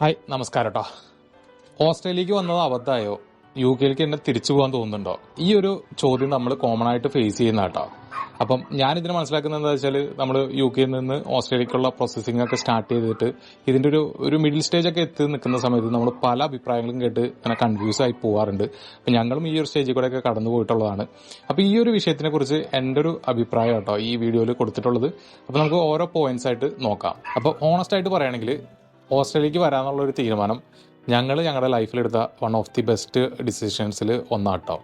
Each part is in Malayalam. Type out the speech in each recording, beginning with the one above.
ഹായ് നമസ്കാരം കേട്ടോ ഓസ്ട്രേലിയക്ക് വന്നത് അബദ്ധമായോ? യു കെയിലേക്ക് എന്നെ തിരിച്ചു പോകാൻ തോന്നുന്നുണ്ടോ? ഈ ഒരു ചോദ്യം നമ്മൾ കോമൺ ആയിട്ട് ഫേസ് ചെയ്യുന്ന കേട്ടോ അപ്പം ഞാൻ ഇതിന് മനസ്സിലാക്കുന്നത് എന്താ വെച്ചാൽ നമ്മൾ യു കെയിൽ നിന്ന് ഓസ്ട്രേലിയക്കുള്ള പ്രോസസ്സിംഗ് ഒക്കെ സ്റ്റാർട്ട് ചെയ്തിട്ട് ഇതിന്റെ ഒരു ഒരു മിഡിൽ സ്റ്റേജ് ഒക്കെ എത്തി നിൽക്കുന്ന സമയത്ത് നമ്മൾ പല അഭിപ്രായങ്ങളും കേട്ട് ഇങ്ങനെ കൺഫ്യൂസ് ആയി പോകാറുണ്ട് അപ്പം ഞങ്ങളും ഈ ഒരു സ്റ്റേജിൽ കൂടെ ഒക്കെ കടന്നു പോയിട്ടുള്ളതാണ്. അപ്പം ഈ ഒരു വിഷയത്തിനെ കുറിച്ച് എന്റെ ഒരു അഭിപ്രായം കേട്ടോ ഈ വീഡിയോയിൽ കൊടുത്തിട്ടുള്ളത്. അപ്പം നമുക്ക് ഓരോ പോയിന്റ്സ് ആയിട്ട് നോക്കാം. അപ്പോൾ ഓണസ്റ്റ് ആയിട്ട് പറയുകയാണെങ്കിൽ ഓസ്ട്രേലിയക്ക് വരാമെന്നുള്ള ഒരു തീരുമാനം ഞങ്ങൾ ഞങ്ങളുടെ ലൈഫിലെടുത്ത വൺ ഓഫ് ദി ബെസ്റ്റ് ഡിസിഷൻസിൽ ഒന്നാട്ടോ.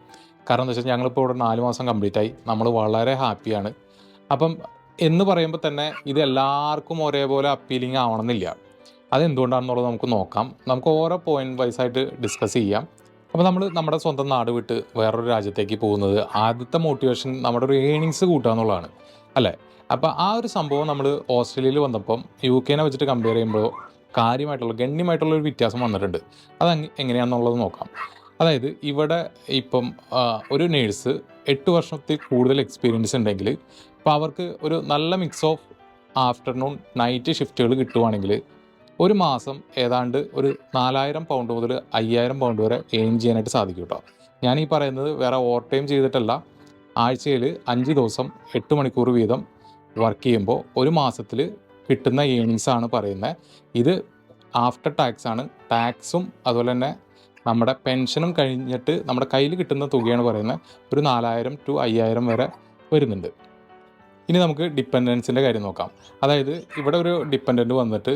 കാരണം എന്താ വെച്ചാൽ ഞങ്ങളിപ്പോൾ ഇവിടെ നാല് മാസം കംപ്ലീറ്റ് ആയി നമ്മൾ വളരെ ഹാപ്പിയാണ്. അപ്പം എന്ന് പറയുമ്പോൾ തന്നെ ഇത് എല്ലാവർക്കും ഒരേപോലെ അപ്പീലിംഗ് ആവണമെന്നില്ല. അതെന്തുകൊണ്ടാണെന്നുള്ളത് നമുക്ക് നോക്കാം. നമുക്ക് ഓരോ പോയിന്റ് വൈസ് ആയിട്ട് ഡിസ്കസ് ചെയ്യാം. അപ്പോൾ നമ്മൾ നമ്മുടെ സ്വന്തം നാട് വിട്ട് വേറൊരു രാജ്യത്തേക്ക് പോകുന്നത് ആദ്യത്തെ മോട്ടിവേഷൻ നമ്മുടെ ഒരു ഏണിങ്സ് കൂട്ടുക എന്നുള്ളതാണ്. അല്ലേ? അപ്പോൾ ആ ഒരു സംഭവം നമ്മൾ ഓസ്ട്രേലിയയിൽ വന്നപ്പം യു കെനെ വെച്ചിട്ട് കമ്പയർ ചെയ്യുമ്പോൾ കാര്യമായിട്ടുള്ള ഗണ്യമായിട്ടുള്ള ഒരു വ്യത്യാസം വന്നിട്ടുണ്ട്. അത് എങ്ങനെയാണെന്നുള്ളത് നോക്കാം. അതായത് ഇവിടെ ഇപ്പം ഒരു നേഴ്സ് എട്ട് വർഷത്തിൽ കൂടുതൽ എക്സ്പീരിയൻസ് ഉണ്ടെങ്കിൽ ഇപ്പോൾ അവർക്ക് ഒരു നല്ല മിക്സ് ഓഫ് ആഫ്റ്റർനൂൺ നൈറ്റ് ഷിഫ്റ്റുകൾ കിട്ടുവാണെങ്കിൽ ഒരു മാസം ഏതാണ്ട് ഒരു നാലായിരം പൗണ്ട് മുതൽ അയ്യായിരം പൗണ്ട് വരെ എയിം ചെയ്യാനായിട്ട് സാധിക്കും കേട്ടോ ഞാൻ ഈ പറയുന്നത് വേറെ ഓവർ ടൈം ചെയ്തിട്ടല്ല. ആഴ്ചയിൽ അഞ്ച് ദിവസം എട്ട് മണിക്കൂർ വീതം വർക്ക് ചെയ്യുമ്പോൾ ഒരു മാസത്തിൽ കിട്ടുന്ന ഏണിങ്സ് ആണ് പറയുന്നത്. ഇത് ആഫ്റ്റർ ടാക്സ് ആണ്. ടാക്സും അതുപോലെ തന്നെ നമ്മുടെ പെൻഷനും കഴിഞ്ഞിട്ട് നമ്മുടെ കയ്യിൽ കിട്ടുന്ന തുകയാണ് പറയുന്നത്. ഒരു നാലായിരം ടു അയ്യായിരം വരെ വരുന്നുണ്ട്. ഇനി നമുക്ക് ഡിപ്പെൻഡൻസിന്റെ കാര്യം നോക്കാം. അതായത് ഇവിടെ ഒരു ഡിപ്പെൻഡന്റ് വന്നിട്ട്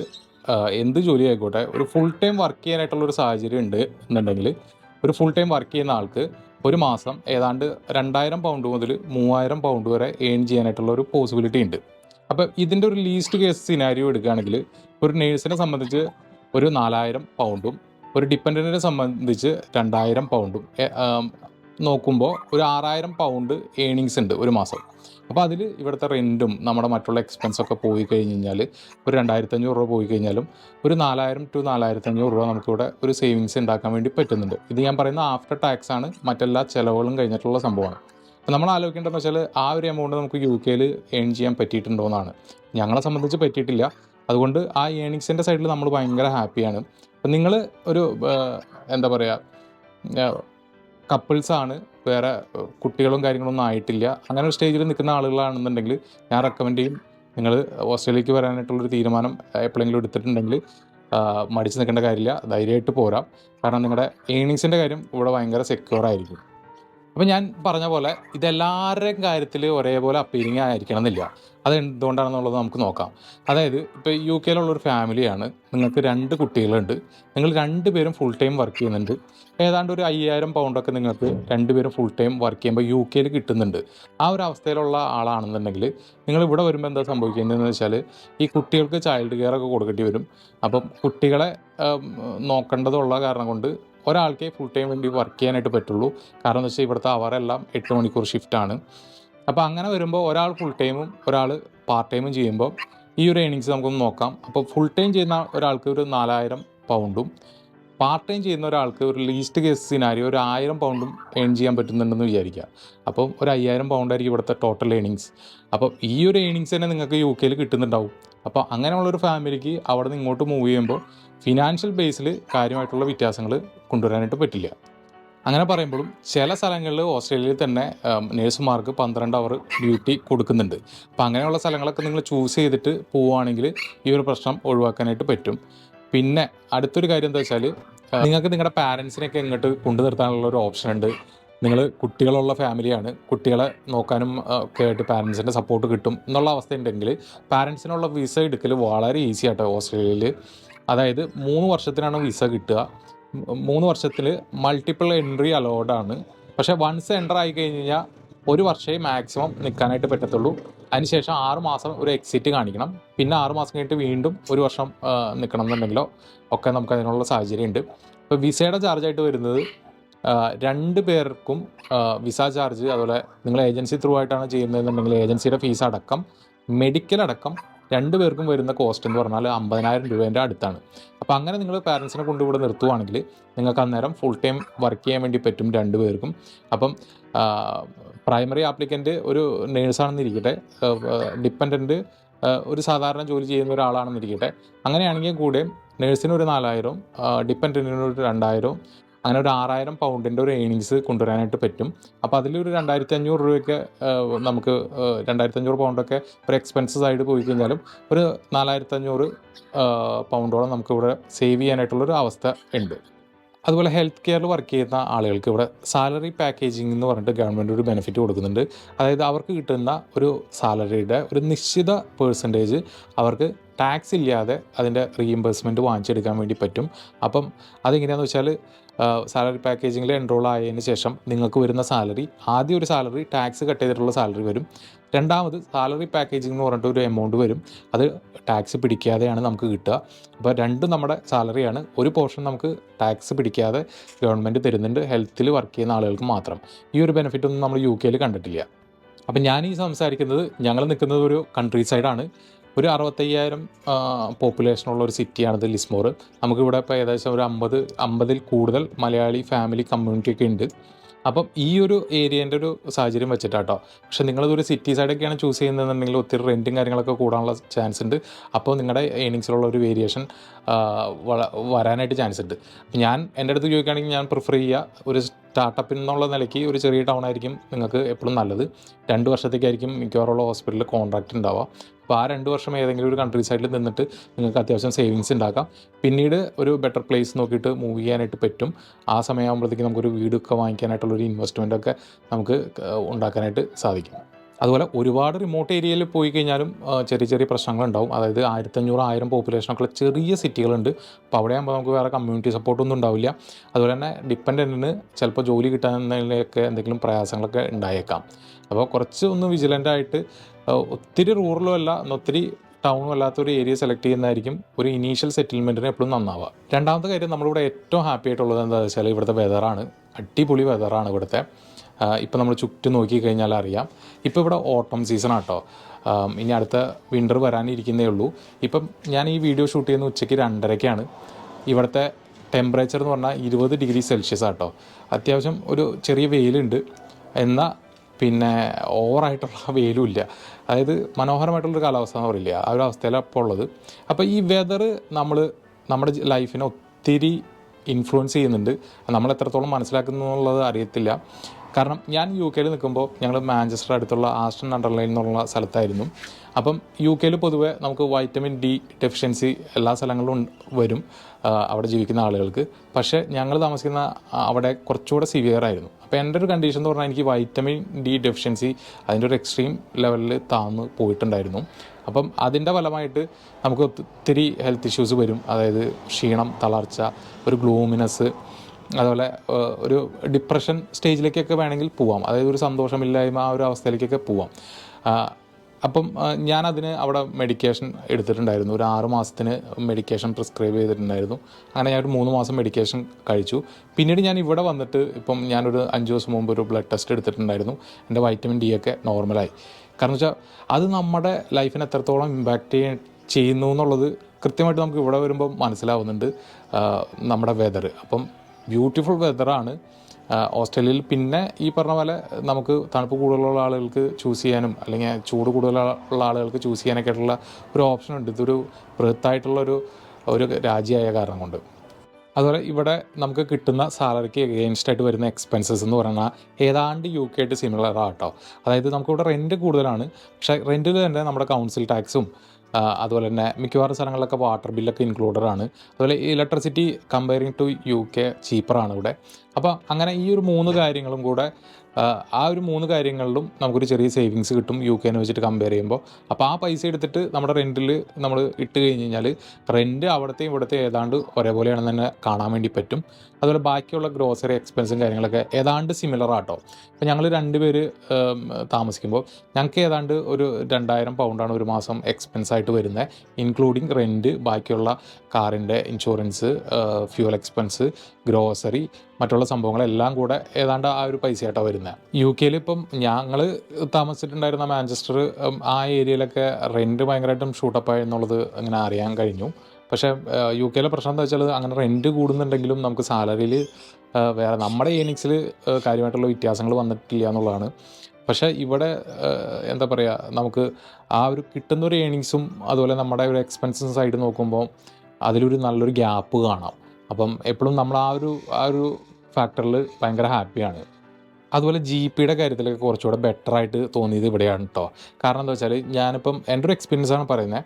എന്ത് ജോലി ആയിക്കോട്ടെ ഒരു ഫുൾ ടൈം വർക്ക് ചെയ്യാനായിട്ടുള്ള ഒരു സാഹചര്യം ഉണ്ട് എന്നുണ്ടെങ്കിൽ ഒരു ഫുൾ ടൈം വർക്ക് ചെയ്യുന്ന ആൾക്ക് ഒരു മാസം ഏതാണ്ട് രണ്ടായിരം പൗണ്ട് മുതൽ മൂവായിരം പൗണ്ട് വരെ ഏൺ ചെയ്യാനായിട്ടുള്ള ഒരു പോസിബിലിറ്റി ഉണ്ട്. അപ്പം ഇതിന്റെ ഒരു ലീസ്റ്റ് കേസ് സിനാരിയോ എടുക്കുകയാണെങ്കിൽ ഒരു നേഴ്സിനെ സംബന്ധിച്ച് ഒരു നാലായിരം പൗണ്ടും ഒരു ഡിപ്പെൻഡന്റിനെ സംബന്ധിച്ച് രണ്ടായിരം പൗണ്ടും നോക്കുമ്പോൾ ഒരു ആറായിരം പൗണ്ട് ഏണിങ്സ് ഉണ്ട് ഒരു മാസം. അപ്പോൾ അതിൽ ഇവിടുത്തെ റെന്റും നമ്മുടെ മറ്റുള്ള എക്സ്പെൻസ് ഒക്കെ പോയി കഴിഞ്ഞ് കഴിഞ്ഞാൽ ഒരു രണ്ടായിരത്തി അഞ്ഞൂറ് രൂപ പോയി കഴിഞ്ഞാലും ഒരു നാലായിരം ടു നാലായിരത്തി അഞ്ഞൂറ് രൂപ നമുക്കിവിടെ ഒരു സേവിങ്സ് ഉണ്ടാക്കാൻ വേണ്ടി പറ്റുന്നുണ്ട്. ഇത് ഞാൻ പറയുന്ന ആഫ്റ്റർ ടാക്സ് ആണ് മറ്റെല്ലാ ചിലവുകളും കഴിഞ്ഞിട്ടുള്ള സംഭവമാണ്. അപ്പോൾ നമ്മൾ ആലോചിക്കേണ്ടതെന്ന് വെച്ചാൽ ആ ഒരു എമൗണ്ട് നമുക്ക് യു കെയിൽ ഏൺ ചെയ്യാൻ പറ്റിയിട്ടുണ്ടോ എന്നാണ്. ഞങ്ങളെ സംബന്ധിച്ച് പറ്റിയിട്ടില്ല. അതുകൊണ്ട് ആ ഏണിങ്സിന്റെ സൈഡിൽ നമ്മൾ ഭയങ്കര ഹാപ്പിയാണ് അപ്പം നിങ്ങൾ ഒരു എന്താ പറയുക കപ്പിൾസാണ് വേറെ കുട്ടികളും കാര്യങ്ങളൊന്നും ആയിട്ടില്ല. അങ്ങനെ ഒരു സ്റ്റേജിൽ നിൽക്കുന്ന ആളുകളാണെന്നുണ്ടെങ്കിൽ ഞാൻ റെക്കമെൻഡ് ചെയ്യും. നിങ്ങൾ ഓസ്ട്രേലിയക്ക് വരാനായിട്ടുള്ളൊരു തീരുമാനം എപ്പോഴെങ്കിലും എടുത്തിട്ടുണ്ടെങ്കിൽ മടിച്ച് നിൽക്കേണ്ട കാര്യമില്ല. ധൈര്യമായിട്ട് പോരാം. കാരണം നിങ്ങളുടെ ഏണിങ്സിന്റെ കാര്യം ഇവിടെ ഭയങ്കര സെക്യൂർ ആയിരിക്കും. അപ്പം ഞാൻ പറഞ്ഞ പോലെ ഇതെല്ലാവരുടെയും കാര്യത്തിൽ ഒരേപോലെ അപ്പീലിംഗ് ആയിരിക്കണം എന്നില്ല അത് എന്തുകൊണ്ടാണെന്നുള്ളത് നമുക്ക് നോക്കാം. അതായത് ഇപ്പോൾ യു കെയിലുള്ള ഒരു ഫാമിലിയാണ് നിങ്ങൾക്ക് രണ്ട് കുട്ടികളുണ്ട്. നിങ്ങൾ രണ്ട് പേരും ഫുൾ ടൈം വർക്ക് ചെയ്യുന്നുണ്ട്. ഏതാണ്ട് ഒരു അയ്യായിരം പൗണ്ടൊക്കെ നിങ്ങൾക്ക് രണ്ട് പേരും ഫുൾ ടൈം വർക്ക് ചെയ്യുമ്പോൾ യു കെയിൽ കിട്ടുന്നുണ്ട്. ആ ഒരു അവസ്ഥയിലുള്ള ആളാണെന്നുണ്ടെങ്കിൽ നിങ്ങൾ ഇവിടെ വരുമ്പോൾ എന്താ സംഭവിക്കുന്നതെന്ന് വെച്ചാൽ ഈ കുട്ടികൾക്ക് ചൈൽഡ് കെയർ ഒക്കെ കൊടുക്കേണ്ടി വരും. അപ്പം കുട്ടികളെ നോക്കേണ്ടതുള്ള കാരണം കൊണ്ട് ഒരാൾക്കേ ഫുൾ ടൈം വേണ്ടി വർക്ക് ചെയ്യാനായിട്ട് പറ്റുള്ളൂ. കാരണം എന്ന് വെച്ചാൽ ഇവിടുത്തെ അവരെല്ലാം എട്ട് മണിക്കൂർ ഷിഫ്റ്റാണ് അപ്പോൾ അങ്ങനെ വരുമ്പോൾ ഒരാൾ ഫുൾ ടൈമും ഒരാൾ പാർട്ട് ടൈമും ചെയ്യുമ്പോൾ ഈ ഒരു ഏണിങ്സ് നമുക്കൊന്ന് നോക്കാം. അപ്പോൾ ഫുൾ ടൈം ചെയ്യുന്ന ഒരാൾക്ക് ഒരു നാലായിരം പൗണ്ടും പാർട്ട് ടൈം ചെയ്യുന്ന ഒരാൾക്ക് ഒരു ലീസ്റ്റ് കേസ് സിനാരിയോ ഒരു ആയിരം പൗണ്ടും ഏൺ ചെയ്യാൻ പറ്റുന്നുണ്ടെന്ന് വിചാരിക്കുക. അപ്പം ഒരു അയ്യായിരം പൗണ്ടായിരിക്കും ഇവിടുത്തെ ടോട്ടൽ ഏണിങ്സ് അപ്പം ഈ ഒരു ഏണിങ്സ് തന്നെ നിങ്ങൾക്ക് യു കെയിൽ കിട്ടുന്നുണ്ടാവും. അപ്പോൾ അങ്ങനെയുള്ളൊരു ഫാമിലിക്ക് അവിടെ നിന്ന് ഇങ്ങോട്ട് മൂവ് ചെയ്യുമ്പോൾ ഫിനാൻഷ്യൽ ബേസിൽ കാര്യമായിട്ടുള്ള വ്യത്യാസങ്ങൾ കൊണ്ടുവരാനായിട്ട് പറ്റില്ല. അങ്ങനെ പറയുമ്പോഴും ചില സ്ഥലങ്ങളിൽ ഓസ്ട്രേലിയയിൽ തന്നെ നേഴ്സുമാർക്ക് പന്ത്രണ്ട് അവർ ഡ്യൂട്ടി കൊടുക്കുന്നുണ്ട്. അപ്പോൾ അങ്ങനെയുള്ള സ്ഥലങ്ങളൊക്കെ നിങ്ങൾ ചൂസ് ചെയ്തിട്ട് പോവുകയാണെങ്കിൽ ഈ ഒരു പ്രശ്നം ഒഴിവാക്കാനായിട്ട് പറ്റും. പിന്നെ അടുത്തൊരു കാര്യം എന്താ വെച്ചാൽ നിങ്ങൾക്ക് നിങ്ങളുടെ പാരൻസിനെയൊക്കെ ഇങ്ങോട്ട് കൊണ്ടു നിർത്താനുള്ള ഒരു ഓപ്ഷൻ ഉണ്ട്. നിങ്ങൾ കുട്ടികളുള്ള ഫാമിലിയാണ്. കുട്ടികളെ നോക്കാനും ഒക്കെ ആയിട്ട് പാരൻസിന്റെ സപ്പോർട്ട് കിട്ടും എന്നുള്ള അവസ്ഥ ഉണ്ടെങ്കിൽ പാരൻസിനുള്ള വിസ എടുക്കൽ വളരെ ഈസി ആട്ടോ ഓസ്ട്രേലിയയിൽ അതായത് മൂന്ന് വർഷത്തിനാണ് വിസ കിട്ടുക. മൂന്ന് വർഷത്തിൽ മൾട്ടിപ്പിൾ എൻട്രി അലോഡാണ് പക്ഷേ വൺസ് എന്റർ ആയി കഴിഞ്ഞ് കഴിഞ്ഞാൽ ഒരു വർഷമേ മാക്സിമം നിൽക്കാനായിട്ട് പറ്റത്തുള്ളൂ. അതിനുശേഷം ആറ് മാസം ഒരു എക്സിറ്റ് കാണിക്കണം. പിന്നെ ആറ് മാസം കഴിഞ്ഞിട്ട് വീണ്ടും ഒരു വർഷം നിൽക്കണം എന്നുണ്ടെങ്കിലോ ഒക്കെ നമുക്ക് അതിനുള്ള സാഹചര്യം ഉണ്ട്. ഇപ്പോൾ വിസയുടെ ചാർജായിട്ട് വരുന്നത് രണ്ട് പേർക്കും വിസ ചാർജ് അതുപോലെ നിങ്ങൾ ഏജൻസി ത്രൂ ആയിട്ടാണ് ചെയ്യുന്നതെന്നുണ്ടെങ്കിൽ ഏജൻസിയുടെ ഫീസ് അടക്കം മെഡിക്കൽ അടക്കം രണ്ട് പേർക്കും വരുന്ന കോസ്റ്റ് എന്ന് പറഞ്ഞാൽ അമ്പതിനായിരം രൂപേന്റെ അടുത്താണ്. അപ്പോൾ അങ്ങനെ നിങ്ങൾ പാരൻസിനെ കൊണ്ട് ഇവിടെ നിർത്തുവാണെങ്കിൽ നിങ്ങൾക്ക് അന്നേരം ഫുൾ ടൈം വർക്ക് ചെയ്യാൻ വേണ്ടി പറ്റും രണ്ട് പേർക്കും അപ്പം പ്രൈമറി ആപ്ലിക്കന്റ് ഒരു നേഴ്സാണെന്നിരിക്കട്ടെ ഡിപ്പെൻഡന്റ് ഒരു സാധാരണ ജോലി ചെയ്യുന്ന ഒരാളാണെന്നിരിക്കട്ടെ അങ്ങനെയാണെങ്കിൽ കൂടെ നേഴ്സിന് ഒരു നാലായിരം ഡിപ്പെൻഡന്റിന് ഒരു രണ്ടായിരം അങ്ങനെ ഒരു ആറായിരം പൗണ്ടിന്റെ ഒരു ഏണിങ്സ് കൊണ്ടുവരാനായിട്ട് പറ്റും. അപ്പോൾ അതിലൊരു രണ്ടായിരത്തി അഞ്ഞൂറ് രൂപയൊക്കെ നമുക്ക് രണ്ടായിരത്തി അഞ്ഞൂറ് പൗണ്ടൊക്കെ ഒരു എക്സ്പെൻസസ് ആയിട്ട് പോയി കഴിഞ്ഞാലും ഒരു നാലായിരത്തി അഞ്ഞൂറ് പൗണ്ടോളം നമുക്ക് ഇവിടെ സേവ് ചെയ്യാനായിട്ടുള്ളൊരു അവസ്ഥ ഉണ്ട്. അതുപോലെ ഹെൽത്ത് കെയറിൽ വർക്ക് ചെയ്യുന്ന ആളുകൾക്ക് ഇവിടെ സാലറി പാക്കേജിംഗ് എന്ന് പറഞ്ഞിട്ട് ഗവൺമെന്റ് ഒരു ബെനിഫിറ്റ് കൊടുക്കുന്നുണ്ട്. അതായത് അവർക്ക് കിട്ടുന്ന ഒരു സാലറിയുടെ ഒരു നിശ്ചിത പേഴ്സന്റേജ് അവർക്ക് ടാക്സ് ഇല്ലാതെ അതിന്റെ റീഇംബേഴ്സ്മെന്റ് വാങ്ങിച്ചെടുക്കാൻ വേണ്ടി പറ്റും. അപ്പം അതെങ്ങനെയാണെന്ന് വെച്ചാൽ സാലറി പാക്കേജിങ്ങിൽ എൻറോൾ ആയതിനു ശേഷം നിങ്ങൾക്ക് വരുന്ന സാലറി ആദ്യം ഒരു സാലറി ടാക്സ് കട്ട് ചെയ്തിട്ടുള്ള സാലറി വരും. രണ്ടാമത് സാലറി പാക്കേജിംഗ് എന്ന് പറഞ്ഞിട്ട് ഒരു എമൗണ്ട് വരും. അത് ടാക്സ് പിടിക്കാതെയാണ് നമുക്ക് കിട്ടുക. അപ്പോൾ രണ്ടും നമ്മുടെ സാലറിയാണ് ഒരു പോർഷൻ നമുക്ക് ടാക്സ് പിടിക്കാതെ ഗവൺമെന്റ് തരുന്നുണ്ട്. ഹെൽത്തിൽ വർക്ക് ചെയ്യുന്ന ആളുകൾക്ക് മാത്രം. ഈ ഒരു ബെനിഫിറ്റ് ഒന്നും നമ്മൾ യു കെയിൽ കണ്ടിട്ടില്ല. അപ്പം ഞാൻ ഈ സംസാരിക്കുന്നത് ഞങ്ങൾ നിൽക്കുന്നത് ഒരു കൺട്രി സൈഡാണ് ഒരു അറുപത്തയ്യായിരം പോപ്പുലേഷനുള്ള ഒരു സിറ്റിയാണിത് ലിസ്മോർ. നമുക്കിവിടെ ഇപ്പോൾ ഏകദേശം ഒരു അമ്പത് അമ്പതിൽ കൂടുതൽ മലയാളി ഫാമിലി കമ്മ്യൂണിറ്റി ഒക്കെ ഉണ്ട്. അപ്പം ഈ ഒരു ഏരിയേന്റെ ഒരു സാഹചര്യം വെച്ചിട്ടാട്ടോ. പക്ഷെ നിങ്ങളിതൊരു സിറ്റി സൈഡൊക്കെയാണ് ചൂസ് ചെയ്യുന്നതെന്നുണ്ടെങ്കിൽ ഒത്തിരി റെന്റും കാര്യങ്ങളൊക്കെ കൂടാനുള്ള ചാൻസ് ഉണ്ട്. അപ്പോൾ നിങ്ങളുടെ ഏണിങ്സിലുള്ള ഒരു വേരിയേഷൻ വരാനായിട്ട് ചാൻസ് ഉണ്ട്. ഞാൻ എന്റെ അടുത്ത് ചോദിക്കുകയാണെങ്കിൽ ഞാൻ പ്രിഫർ ചെയ്യുക ഒരു സ്റ്റാർട്ടപ്പിൽ നിന്നുള്ള നിലയ്ക്ക് ഒരു ചെറിയ ടൗൺ ആയിരിക്കും നിങ്ങൾക്ക് എപ്പോഴും നല്ലത്. രണ്ട് വർഷത്തേക്കായിരിക്കും മിക്കവാറുള്ള ഹോസ്പിറ്റലിൽ കോൺട്രാക്റ്റ് ഉണ്ടാവുക. അപ്പോൾ ആ രണ്ട് വർഷം ഏതെങ്കിലും ഒരു കൺട്രി സൈഡിൽ നിന്നിട്ട് നിങ്ങൾക്ക് അത്യാവശ്യം സേവിങ്സ് ഉണ്ടാക്കാം. പിന്നീട് ഒരു ബെറ്റർ പ്ലേസ് നോക്കിയിട്ട് മൂവ് ചെയ്യാനായിട്ട് പറ്റും. ആ സമയമാകുമ്പോഴത്തേക്ക് നമുക്കൊരു വീടൊക്കെ വാങ്ങിക്കാനായിട്ടുള്ളൊരു ഇൻവെസ്റ്റ്മെന്റ് ഒക്കെ നമുക്ക് ഉണ്ടാക്കാനായിട്ട് സാധിക്കും. അതുപോലെ ഒരുപാട് റിമോട്ട് ഏരിയയിൽ പോയി കഴിഞ്ഞാലും ചെറിയ ചെറിയ പ്രശ്നങ്ങളുണ്ടാവും. അതായത് ആയിരത്തഞ്ഞൂറ് ആയിരം ഉള്ള ചെറിയ സിറ്റികളുണ്ട് അപ്പോൾ അവിടെ ആകുമ്പോൾ നമുക്ക് വേറെ കമ്മ്യൂണിറ്റി സപ്പോർട്ടൊന്നും ഉണ്ടാവില്ല. അതുപോലെ തന്നെ ഡിപ്പെൻഡന്റിന് ചിലപ്പോൾ ജോലി കിട്ടാനൊക്കെ എന്തെങ്കിലും പ്രയാസങ്ങളൊക്കെ ഉണ്ടായേക്കാം. അപ്പോൾ കുറച്ച് ഒന്ന് വിജിലന്റ് ആയിട്ട് ഒത്തിരി റൂറലും അല്ല ഒത്തിരി ടൗണും അല്ലാത്ത ഒരു ഏരിയ സെലക്ട് ചെയ്യുന്നതായിരിക്കും ഒരു ഇനീഷ്യൽ സെറ്റിൽമെന്റിന് എപ്പോഴും നന്നാവുക. രണ്ടാമത്തെ കാര്യം നമ്മളിവിടെ ഏറ്റവും ഹാപ്പി ആയിട്ടുള്ളത് എന്താ വെച്ചാൽ ഇവിടുത്തെ വെതറാണ് അടിപൊളി വെതറാണ് ഇവിടുത്തെ. ഇപ്പം നമ്മൾ ചുറ്റും നോക്കിക്കഴിഞ്ഞാൽ അറിയാം. ഇപ്പോൾ ഇവിടെ ഓട്ടം സീസൺ ആട്ടോ. ഇനി അടുത്ത വിന്റർ വരാനിരിക്കുന്നേ ഉള്ളൂ. ഇപ്പം ഞാൻ ഈ വീഡിയോ ഷൂട്ട് ചെയ്യുന്ന ഉച്ചയ്ക്ക് രണ്ടരയ്ക്കാണ്. ഇവിടുത്തെ ടെമ്പറേച്ചർ എന്ന് പറഞ്ഞാൽ ഇരുപത് ഡിഗ്രി സെൽഷ്യസ് ആട്ടോ. അത്യാവശ്യം ഒരു ചെറിയ വെയിലുണ്ട്. എന്നാൽ പിന്നെ ഓവറായിട്ടുള്ള വെയിലും ഇല്ല. അതായത് മനോഹരമായിട്ടുള്ളൊരു കാലാവസ്ഥ എന്ന് പറയില്ല? ആ ഒരു അവസ്ഥയിലാണ് അപ്പോൾ ഉള്ളത്. അപ്പോൾ ഈ വെതർ നമ്മൾ നമ്മുടെ ലൈഫിനെ ഒത്തിരി ഇൻഫ്ലുവൻസ് ചെയ്യുന്നുണ്ട്. നമ്മൾ എത്രത്തോളം മനസ്സിലാക്കുന്നു എന്നുള്ളത് അറിയത്തില്ല. കാരണം ഞാൻ യു കെയിൽ നിൽക്കുമ്പോൾ ഞങ്ങൾ മാഞ്ചസ്റ്റർ അടുത്തുള്ള ആസ്റ്റൺ അണ്ടർലൈൻ എന്നുള്ള സ്ഥലത്തായിരുന്നു. അപ്പം യു കെയിൽ പൊതുവെ നമുക്ക് വൈറ്റമിൻ ഡി ഡെഫിഷ്യൻസി എല്ലാ സ്ഥലങ്ങളിലും വരും അവിടെ ജീവിക്കുന്ന ആളുകൾക്ക്. പക്ഷേ ഞങ്ങൾ താമസിക്കുന്ന അവിടെ കുറച്ചുകൂടെ സിവിയർ ആയിരുന്നു. അപ്പോൾ എന്റെ ഒരു കണ്ടീഷൻ എന്ന് പറഞ്ഞാൽ എനിക്ക് വൈറ്റമിൻ ഡി ഡെഫിഷ്യൻസി അതിന്റെ ഒരു എക്സ്ട്രീം ലെവലിൽ താന്ന് പോയിട്ടുണ്ടായിരുന്നു. അപ്പം അതിന്റെ ഫലമായിട്ട് നമുക്ക് ഒത്തിരി ഹെൽത്ത് ഇഷ്യൂസ് വരും. അതായത് ക്ഷീണം തളർച്ച ഒരു ഗ്ലൂമിനസ് അതുപോലെ ഒരു ഡിപ്രഷൻ സ്റ്റേജിലേക്കൊക്കെ വേണമെങ്കിൽ പോവാം. അതായത് ഒരു സന്തോഷമില്ലായ്മ ആ ഒരു അവസ്ഥയിലേക്കൊക്കെ പോവാം. അപ്പം ഞാനതിന് അവിടെ മെഡിക്കേഷൻ എടുത്തിട്ടുണ്ടായിരുന്നു. ഒരു ആറ് മാസത്തിന് മെഡിക്കേഷൻ പ്രിസ്ക്രൈബ് ചെയ്തിട്ടുണ്ടായിരുന്നു. അങ്ങനെ ഞാൻ ഒരു മൂന്ന് മാസം മെഡിക്കേഷൻ കഴിച്ചു. പിന്നീട് ഞാൻ ഇവിടെ വന്നിട്ട് ഇപ്പം ഞാനൊരു അഞ്ച് ദിവസം മുമ്പ് ഒരു ബ്ലഡ് ടെസ്റ്റ് എടുത്തിട്ടുണ്ടായിരുന്നു. എന്റെ വൈറ്റമിൻ ഡി ഒക്കെ നോർമലായി കാരണം വെച്ചാൽ അത് നമ്മുടെ ലൈഫിനെ എത്രത്തോളം ഇമ്പാക്റ്റ് ചെയ്യുന്നു എന്നുള്ളത് കൃത്യമായിട്ട് നമുക്ക് ഇവിടെ വരുമ്പോൾ മനസ്സിലാവുന്നുണ്ട്. നമ്മുടെ വെതർ അപ്പം ബ്യൂട്ടിഫുൾ വെതറാണ്. ഓസ്ട്രേലിയയിൽ പിന്നെ ഈ പറഞ്ഞ പോലെ നമുക്ക് തണുപ്പ് കൂടുതലുള്ള ആളുകൾക്ക് ചൂസ് ചെയ്യാനും അല്ലെങ്കിൽ ചൂട് കൂടുതലുള്ള ആളുകൾക്ക് ചൂസ് ചെയ്യാനൊക്കെ ആയിട്ടുള്ള ഒരു ഓപ്ഷൻ ഉണ്ട്. ഇതൊരു ബൃഹത്തായിട്ടുള്ളൊരു ഒരു രാജ്യമായ കാരണം കൊണ്ട്. അതുപോലെ ഇവിടെ നമുക്ക് കിട്ടുന്ന സാലറിക്ക് എഗെയിൻസ്റ്റ് ആയിട്ട് വരുന്ന എക്സ്പെൻസസ് എന്ന് പറഞ്ഞാൽ ഏതാണ്ട് യു കെ ആയിട്ട് സിമിലർ ആട്ടോ. അതായത് നമുക്കിവിടെ റെന്റ് കൂടുതലാണ്. പക്ഷേ റെന്റിൽ തന്നെ നമ്മുടെ കൗൺസിൽ ടാക്സും അതുപോലെ തന്നെ മിക്കവാറും സ്ഥലങ്ങളിലൊക്കെ വാട്ടർ ബില്ലൊക്കെ ഇൻക്ലൂഡഡ് ആണ്. അതുപോലെ electricity comparing to U K ചീപ്പറാണ് ഇവിടെ. അപ്പോൾ അങ്ങനെ ഈ ഒരു മൂന്ന് കാര്യങ്ങളും കൂടെ ആ, ഒരു മൂന്ന് കാര്യങ്ങളിലും നമുക്കൊരു ചെറിയ സേവിങ്സ് കിട്ടും യു കെനെ വെച്ചിട്ട് കമ്പയർ ചെയ്യുമ്പോൾ അപ്പോൾ ആ പൈസ എടുത്തിട്ട് നമ്മുടെ റെന്റിൽ നമ്മൾ ഇട്ട് കഴിഞ്ഞ് കഴിഞ്ഞാൽ റെന്റ് അവിടുത്തെ ഇവിടുത്തെ ഏതാണ്ട് ഒരേപോലെയാണെന്ന് തന്നെ കാണാൻ വേണ്ടി പറ്റും. അതുപോലെ ബാക്കിയുള്ള ഗ്രോസറി എക്സ്പെൻസും കാര്യങ്ങളൊക്കെ ഏതാണ്ട് സിമിലർ ആട്ടോ. ഇപ്പോൾ ഞങ്ങൾ രണ്ടുപേര് താമസിക്കുമ്പോൾ ഞങ്ങൾക്ക് ഏതാണ്ട് ഒരു രണ്ടായിരം പൗണ്ടാണ് ഒരു മാസം എക്സ്പെൻസ് ആയിട്ട് വരുന്നത് ഇൻക്ലൂഡിങ് റെന്റ് ബാക്കിയുള്ള കാറിന്റെ ഇൻഷുറൻസ് ഫ്യൂൽ എക്സ്പെൻസ് ഗ്രോസറി മറ്റുള്ള സംഭവങ്ങളെല്ലാം കൂടെ ഏതാണ്ട് ആ ഒരു പൈസയായിട്ടാണ് വരുന്നത് യു കെയിൽ ഇപ്പം ഞങ്ങൾ താമസിച്ചിട്ടുണ്ടായിരുന്ന മാഞ്ചസ്റ്റർ ആ ഏരിയയിലൊക്കെ റെന്റ് ഭയങ്കരമായിട്ടും ഷൂട്ടപ്പായി എന്നുള്ളത് അങ്ങനെ അറിയാൻ കഴിഞ്ഞു. പക്ഷേ യു കെയിലെ പ്രശ്നം എന്താ വെച്ചാൽ അങ്ങനെ റെന്റ് കൂടുന്നുണ്ടെങ്കിലും നമുക്ക് സാലറിയിൽ വേറെ നമ്മുടെ ഏണിങ്സിൽ കാര്യമായിട്ടുള്ള വ്യത്യാസങ്ങൾ വന്നിട്ടില്ല എന്നുള്ളതാണ്. പക്ഷേ ഇവിടെ എന്താ പറയുക നമുക്ക് ആ ഒരു കിട്ടുന്ന ഒരു ഏണിങ്സും അതുപോലെ നമ്മുടെ ഒരു എക്സ്പെൻസും സൈഡ് നോക്കുമ്പോൾ അതിലൊരു നല്ലൊരു ഗ്യാപ്പ് കാണാം. അപ്പം എപ്പോഴും നമ്മൾ ആ ഒരു ആ ഒരു ഫാക്ടറിൽ ഭയങ്കര ഹാപ്പിയാണ്. അതുപോലെ ജി പിയുടെ കാര്യത്തിലൊക്കെ കുറച്ചുകൂടെ ബെറ്റർ ആയിട്ട് തോന്നിയത് ഇവിടെയാണ് കേട്ടോ കാരണം എന്താ വെച്ചാൽ ഞാനിപ്പം എന്റെ ഒരു എക്സ്പീരിയൻസ് ആണ് പറയുന്നത്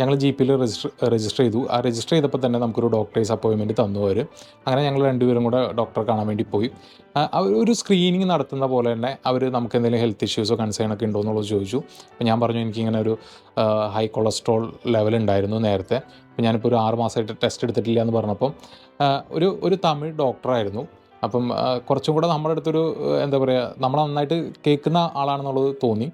ഞങ്ങൾ ജി പിയിൽ രജിസ്റ്റർ രജിസ്റ്റർ ചെയ്തു. ആ രജിസ്റ്റർ ചെയ്തപ്പോൾ തന്നെ നമുക്കൊരു ഡോക്ടേഴ്സ് അപ്പോയിൻമെന്റ് തന്നു അവർ അങ്ങനെ ഞങ്ങൾ രണ്ടുപേരും കൂടെ ഡോക്ടറെ കാണാൻ വേണ്ടി പോയി. അവർ ഒരു സ്ക്രീനിങ് നടത്തുന്ന പോലെ തന്നെ അവർ നമുക്ക് എന്തെങ്കിലും ഹെൽത്ത് ഇഷ്യൂസോ കൺസേൺ ഒക്കെ ഉണ്ടോ എന്നുള്ളത് ചോദിച്ചു. അപ്പോൾ ഞാൻ പറഞ്ഞു എനിക്കിങ്ങനെ ഒരു ഹൈ കൊളസ്ട്രോൾ ലെവൽ ഉണ്ടായിരുന്നു നേരത്തെ. അപ്പോൾ ഞാനിപ്പോൾ ഒരു ആറ് മാസമായിട്ട് ടെസ്റ്റ് എടുത്തിട്ടില്ല എന്ന് പറഞ്ഞപ്പം ഒരു ഒരു തമിഴ് ഡോക്ടറായിരുന്നു അപ്പം കുറച്ചും കൂടെ നമ്മുടെ അടുത്തൊരു എന്താ പറയുക നമ്മൾ നന്നായിട്ട് കേൾക്കുന്ന ആളാണെന്നുള്ളത് തോന്നി.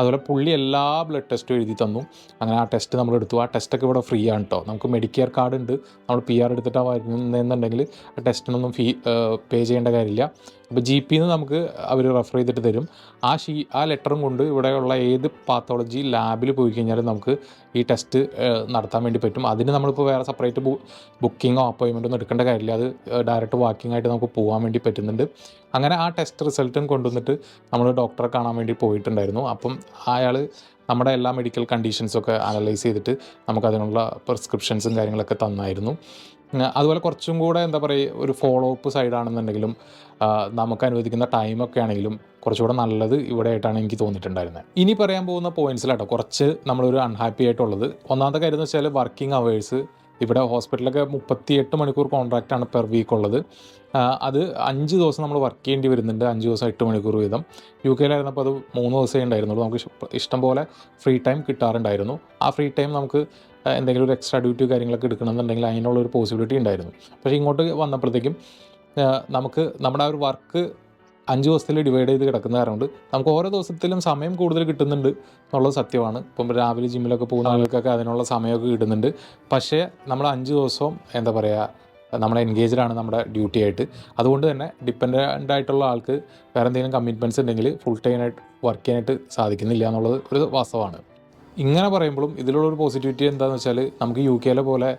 അതുപോലെ പുള്ളി എല്ലാ ബ്ലഡ് ടെസ്റ്റും എഴുതി തന്നു. അങ്ങനെ ആ ടെസ്റ്റ് നമ്മൾ എടുത്തു. ആ ടെസ്റ്റൊക്കെ ഇവിടെ ഫ്രീ ആണ് കേട്ടോ നമുക്ക് മെഡിക്കെയർ കാർഡ് ഉണ്ട്. നമ്മൾ പി ആർ എടുത്തിട്ടാണ് വരുന്നതെന്നുണ്ടെങ്കിൽ ആ ടെസ്റ്റിനൊന്നും ഫീ പേ ചെയ്യേണ്ട കാര്യമില്ല. അപ്പോൾ ജി പിന്ന് നമുക്ക് അവർ റെഫർ ചെയ്തിട്ട് തരും. ആ ഷീ ആ ലെറ്ററും കൊണ്ട് ഇവിടെയുള്ള ഏത് പാത്തോളജി ലാബിൽ പോയി കഴിഞ്ഞാലും നമുക്ക് ഈ ടെസ്റ്റ് നടത്താൻ വേണ്ടി പറ്റും. അതിന് നമ്മളിപ്പോൾ വേറെ സെപ്പറേറ്റ് ബുക്കിങ്ങോ അപ്പോയിൻമെന്റോ ഒന്നും എടുക്കേണ്ട കാര്യമില്ല. അത് ഡയറക്റ്റ് വാക്കിംഗ് ആയിട്ട് നമുക്ക് പോകാൻ വേണ്ടി പറ്റുന്നുണ്ട്. അങ്ങനെ ആ ടെസ്റ്റ് റിസൾട്ടും കൊണ്ടുവന്നിട്ട് നമ്മൾ ഡോക്ടറെ കാണാൻ വേണ്ടി പോയിട്ടുണ്ടായിരുന്നു. അപ്പം അയാൾ നമ്മുടെ എല്ലാ മെഡിക്കൽ കണ്ടീഷൻസൊക്കെ അനലൈസ് ചെയ്തിട്ട് നമുക്കതിനുള്ള പ്രിസ്ക്രിപ്ഷൻസും കാര്യങ്ങളൊക്കെ തന്നായിരുന്നു. അതുപോലെ കുറച്ചും കൂടെ എന്താ പറയുക ഒരു ഫോളോ അപ്പ് സൈഡാണെന്നുണ്ടെങ്കിലും നമുക്ക് അനുവദിക്കുന്ന ടൈമൊക്കെ ആണെങ്കിലും കുറച്ചുകൂടെ നല്ലത് ഇവിടെ ആയിട്ടാണ് എനിക്ക് തോന്നിയിട്ടുണ്ടായിരുന്നത്. ഇനി പറയാൻ പോകുന്ന പോയിന്റ്സിലാട്ടോ കുറച്ച് നമ്മളൊരു അൺഹാപ്പി ആയിട്ടുള്ളത്. ഒന്നാമത്തെ കാര്യം എന്ന് വെച്ചാൽ വർക്കിംഗ് അവേഴ്സ് ഇവിടെ ഹോസ്പിറ്റലൊക്കെ മുപ്പത്തിയെട്ട് മണിക്കൂർ കോൺട്രാക്റ്റാണ് പെർ വീക്ക് ഉള്ളത്. അത് അഞ്ച് ദിവസം നമ്മൾ വർക്ക് ചെയ്യേണ്ടി വരുന്നുണ്ട്. അഞ്ച് ദിവസം എട്ട് മണിക്കൂർ വീതം. യു കെയിലായിരുന്നപ്പോൾ അത് മൂന്ന് ദിവസമേ ഉണ്ടായിരുന്നുള്ളൂ. നമുക്ക് ഇഷ്ടം പോലെ ഫ്രീ ടൈം കിട്ടാറുണ്ടായിരുന്നു. ആ ഫ്രീ ടൈം നമുക്ക് എന്തെങ്കിലും ഒരു എക്സ്ട്രാ ഡ്യൂട്ടി കാര്യങ്ങളൊക്കെ എടുക്കണമെന്നുണ്ടെങ്കിൽ അതിനുള്ള ഒരു പോസിബിലിറ്റി ഉണ്ടായിരുന്നു. പക്ഷേ ഇങ്ങോട്ട് വന്നപ്പോഴത്തേക്കും നമുക്ക് നമ്മുടെ ആ ഒരു വർക്ക് അഞ്ച് ദിവസത്തിൽ ഡിവൈഡ് ചെയ്ത് കിടക്കുന്ന കാരണമുണ്ട്. നമുക്ക് ഓരോ ദിവസത്തിലും സമയം കൂടുതൽ കിട്ടുന്നുണ്ട് എന്നുള്ളത് സത്യമാണ്. ഇപ്പം രാവിലെ ജിമ്മിലൊക്കെ പോകുന്ന ആളുകൾക്കൊക്കെ അതിനുള്ള സമയമൊക്കെ കിട്ടുന്നുണ്ട്. പക്ഷേ നമ്മൾ അഞ്ച് ദിവസവും എന്താ പറയുക നമ്മൾ എൻഗേജ്ഡ് ആണ് നമ്മുടെ ഡ്യൂട്ടി ആയിട്ട്. അതുകൊണ്ട് തന്നെ ഡിപ്പെൻഡന്റ് ആയിട്ടുള്ള ആൾക്ക് വേറെ എന്തെങ്കിലും കമ്മിറ്റ്മെന്റ്സ് ഉണ്ടെങ്കിൽ ഫുൾ ടൈം ആയിട്ട് വർക്ക് ചെയ്യാനായിട്ട് സാധിക്കുന്നില്ല എന്നുള്ളത് ഒരു വാസ്തവമാണ്. ഇങ്ങനെ പറയുമ്പോഴും ഇതിലുള്ള ഒരു പോസിറ്റിവിറ്റി എന്താണെന്ന് വെച്ചാൽ നമുക്ക് യു കെയിലെ പോലെ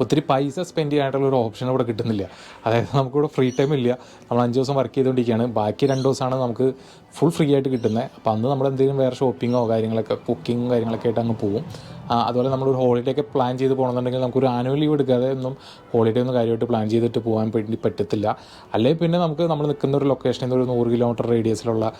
ഒത്തിരി പൈസ സ്പെൻഡ് ചെയ്യാനായിട്ടുള്ള ഒരു ഓപ്ഷൻ ഇവിടെ കിട്ടുന്നില്ല. അതായത് നമുക്കിവിടെ ഫ്രീ ടൈം ഇല്ല. നമ്മൾ അഞ്ച് ദിവസം വർക്ക് ചെയ്തുകൊണ്ടിരിക്കുകയാണ്. ബാക്കി രണ്ട് ദിവസമാണ് നമുക്ക് ഫുൾ ഫ്രീ ആയിട്ട് കിട്ടുന്നത്. അപ്പോൾ അന്ന് നമ്മൾ എന്തെങ്കിലും വേറെ ഷോപ്പിങ്ങോ കാര്യങ്ങളൊക്കെ കുക്കിങ്ങും കാര്യങ്ങളൊക്കെ ആയിട്ട് അങ്ങ് പോകും അതുപോലെ നമ്മളൊരു ഹോളിഡേ ഒക്കെ പ്ലാൻ ചെയ്ത് പോകണമെന്നുണ്ടെങ്കിൽ നമുക്കൊരു ആനുവൽ ലീവ് എടുക്കാതെ ഒന്നും ഹോളിഡേ ഒന്നും കാര്യമായിട്ട് പ്ലാൻ ചെയ്തിട്ട് പോകാൻ വേണ്ടി പറ്റത്തില്ല. അല്ലെങ്കിൽ പിന്നെ നമുക്ക് നമ്മൾ നിൽക്കുന്ന ഒരു ലൊക്കേഷനിൽ നിന്ന് ഒരു നൂറ് കിലോമീറ്റർ റേഡിയസിലുള്ള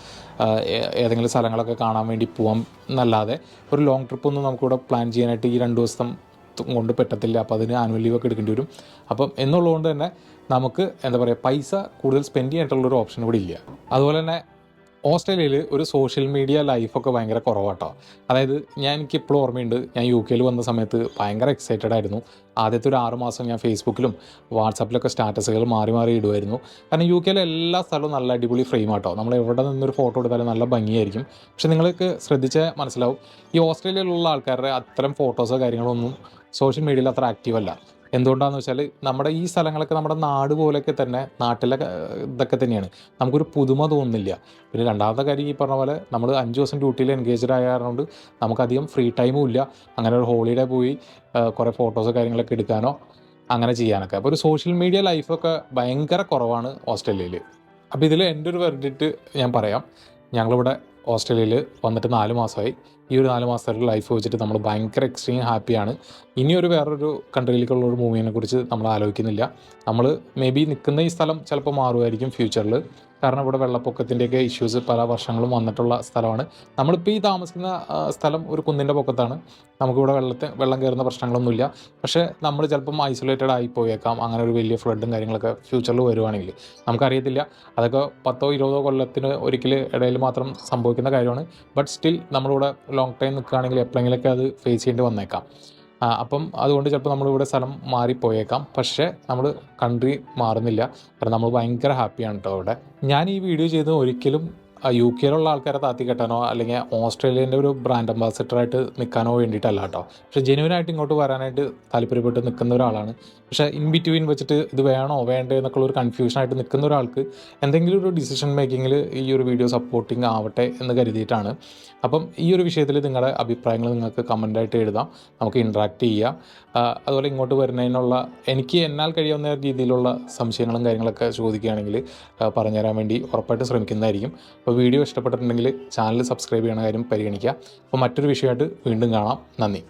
ഏതെങ്കിലും സ്ഥലങ്ങളൊക്കെ കാണാൻ വേണ്ടി പോകാം എന്നല്ലാതെ ഒരു ലോങ് ട്രിപ്പ് ഒന്നും നമുക്കിവിടെ പ്ലാൻ ചെയ്യാനായിട്ട് ഈ രണ്ട് ദിവസം കൊണ്ട് പറ്റത്തില്ല അപ്പോൾ അതിന് ആനുവൽ ലീവ് ഒക്കെ എടുക്കേണ്ടി വരും. അപ്പം എന്നുള്ളതുകൊണ്ട് തന്നെ നമുക്ക് എന്താ പറയുക പൈസ കൂടുതൽ സ്പെൻഡ് ചെയ്യാനായിട്ടുള്ളൊരു ഓപ്ഷൻ ഇവിടെ ഇല്ല. അതുപോലെ തന്നെ ഓസ്ട്രേലിയയിൽ ഒരു സോഷ്യൽ മീഡിയ ലൈഫൊക്കെ ഭയങ്കര കുറവാട്ടോ. അതായത് ഞാൻ എനിക്ക് ഇപ്പോഴും ഓർമ്മയുണ്ട് ഞാൻ യു കെയിൽ വന്ന സമയത്ത് ഭയങ്കര എക്സൈറ്റഡ് ആയിരുന്നു. ആദ്യത്തെ ഒരു ആറുമാസം ഞാൻ ഫേസ്ബുക്കിലും വാട്സാപ്പിലൊക്കെ സ്റ്റാറ്റസുകൾ മാറി മാറി ഇടുമായിരുന്നു. കാരണം യു കെയിലെ എല്ലാ സ്ഥലവും നല്ല അടിപൊളി ഫ്രെയിം ആട്ടോ. നമ്മൾ എവിടെ നിന്നൊരു ഫോട്ടോ എടുത്താലും നല്ല ഭംഗിയായിരിക്കും. പക്ഷെ നിങ്ങൾക്ക് ശ്രദ്ധിച്ചാൽ മനസ്സിലാവും ഈ ഓസ്ട്രേലിയയിലുള്ള ആൾക്കാരുടെ അത്തരം ഫോട്ടോസോ കാര്യങ്ങളോ ഒന്നും സോഷ്യൽ മീഡിയയിൽ അത്ര ആക്റ്റീവ് അല്ല എന്തുകൊണ്ടാണെന്ന് വെച്ചാൽ നമ്മുടെ ഈ സ്ഥലങ്ങളൊക്കെ നമ്മുടെ നാട് പോലെയൊക്കെ തന്നെ നാട്ടിലെ ഇതൊക്കെ തന്നെയാണ്. നമുക്കൊരു പുതുമ തോന്നുന്നില്ല. പിന്നെ രണ്ടാമത്തെ കാര്യം ഈ പറഞ്ഞ പോലെ നമ്മൾ അഞ്ച് ദിവസം ഡ്യൂട്ടിയിൽ എൻഗേജ്ഡ് ആയതുകൊണ്ട് നമുക്കധികം ഫ്രീ ടൈമും ഇല്ല. അങ്ങനെ ഒരു ഹോളിഡേ പോയി കുറേ ഫോട്ടോസോ കാര്യങ്ങളൊക്കെ എടുക്കാനോ അങ്ങനെ ചെയ്യാനൊക്കെ. അപ്പോൾ ഒരു സോഷ്യൽ മീഡിയ ലൈഫൊക്കെ ഭയങ്കര കുറവാണ് ഓസ്ട്രേലിയയിൽ അപ്പോൾ ഇതിൽ എന്റെ ഒരു വെർഡിറ്റ് ഞാൻ പറയാം. ഞങ്ങളിവിടെ ഓസ്ട്രേലിയയിൽ വന്നിട്ട് നാല് മാസമായി. ഈ ഒരു നാല് മാസത്തെ ലൈഫ് വെച്ചിട്ട് നമ്മൾ ഭയങ്കര എക്സ്ട്രീം ഹാപ്പിയാണ് ഇനിയൊരു വേറൊരു കൺട്രിയിലേക്കുള്ള ഒരു മൂവിനെ കുറിച്ച് നമ്മൾ ആലോചിക്കുന്നില്ല. നമ്മൾ മേ ബി നിൽക്കുന്ന ഈ സ്ഥലം ചിലപ്പോൾ മാറുമായിരിക്കും ഫ്യൂച്ചറിൽ കാരണം ഇവിടെ വെള്ളപ്പൊക്കത്തിന്റെയൊക്കെ ഇഷ്യൂസ് പല വർഷങ്ങളും വന്നിട്ടുള്ള സ്ഥലമാണ്. നമ്മളിപ്പോൾ ഈ താമസിക്കുന്ന സ്ഥലം ഒരു കുന്നിന്റെ പൊക്കത്താണ്. നമുക്കിവിടെ വെള്ളത്തെ വെള്ളം കയറുന്ന പ്രശ്നങ്ങളൊന്നുമില്ല. പക്ഷേ നമ്മൾ ചിലപ്പം ഐസൊലേറ്റഡ് ആയി പോയേക്കാം. അങ്ങനെ ഒരു വലിയ ഫ്ലഡും കാര്യങ്ങളൊക്കെ ഫ്യൂച്ചറിൽ വരുവാണെങ്കിൽ. നമുക്കറിയത്തില്ല. അതൊക്കെ പത്തോ ഇരുപതോ കൊല്ലത്തിന് ഒരിക്കൽ ഇടയിൽ മാത്രം സംഭവിക്കുന്ന കാര്യമാണ്. ബട്ട് സ്റ്റിൽ നമ്മളിവിടെ ലോങ് ടൈം നിൽക്കുകയാണെങ്കിൽ എപ്പോഴെങ്കിലൊക്കെ അത് ഫേസ് ചെയ്യേണ്ടി വന്നേക്കാം. അപ്പം അതുകൊണ്ട് ചിലപ്പോൾ നമ്മളിവിടെ സ്ഥലം മാറിപ്പോയേക്കാം. പക്ഷേ നമ്മൾ കൺട്രി മാറുന്നില്ല. കാരണം നമ്മൾ ഭയങ്കര ഹാപ്പിയാണ് കേട്ടോ അവിടെ. ഞാൻ ഈ വീഡിയോ ചെയ്ത് ഒരിക്കലും യു കെയിലുള്ള ആൾക്കാരെ താത്തി കെട്ടാനോ അല്ലെങ്കിൽ ഓസ്ട്രേലിയന്റെ ഒരു ബ്രാൻഡ് അംബാസിഡറായിട്ട് നിൽക്കാനോ വേണ്ടിയിട്ടല്ല കേട്ടോ. പക്ഷേ ജെനുവിനായിട്ട് ഇങ്ങോട്ട് വരാനായിട്ട് താല്പര്യപ്പെട്ട് നിൽക്കുന്ന ഒരാളാണ്. പക്ഷേ ഇൻ ബിറ്റ്വീൻ വെച്ചിട്ട് ഇത് വേണോ വേണ്ടേ എന്നൊക്കെയുള്ള ഒരു കൺഫ്യൂഷനായിട്ട് നിൽക്കുന്ന ഒരാൾക്ക് എന്തെങ്കിലും ഒരു ഡിസിഷൻ മേക്കിങ്ങിൽ ഈ ഒരു വീഡിയോ സപ്പോർട്ടിങ് ആവട്ടെ എന്ന് കരുതിയിട്ടാണ്. അപ്പം ഈ ഒരു വിഷയത്തിൽ നിങ്ങളുടെ അഭിപ്രായങ്ങൾ നിങ്ങൾക്ക് കമന്റായിട്ട് എഴുതാം. നമുക്ക് ഇൻട്രാക്ട് ചെയ്യാം. അതുപോലെ ഇങ്ങോട്ട് വരുന്നതിനുള്ള എനിക്ക് എന്നാൽ കഴിയാവുന്ന രീതിയിലുള്ള സംശയങ്ങളും കാര്യങ്ങളൊക്കെ ചോദിക്കുകയാണെങ്കിൽ പറഞ്ഞുതരാൻ വേണ്ടി ഉറപ്പായിട്ട് ശ്രമിക്കുന്നതായിരിക്കും. അപ്പോൾ വീഡിയോ ഇഷ്ടപ്പെട്ടിട്ടുണ്ടെങ്കിൽ ചാനൽ സബ്സ്ക്രൈബ് ചെയ്യണ കാര്യം പരിഗണിക്കുക. അപ്പോൾ മറ്റൊരു വിഷയമായിട്ട് വീണ്ടും കാണാം. നന്ദി.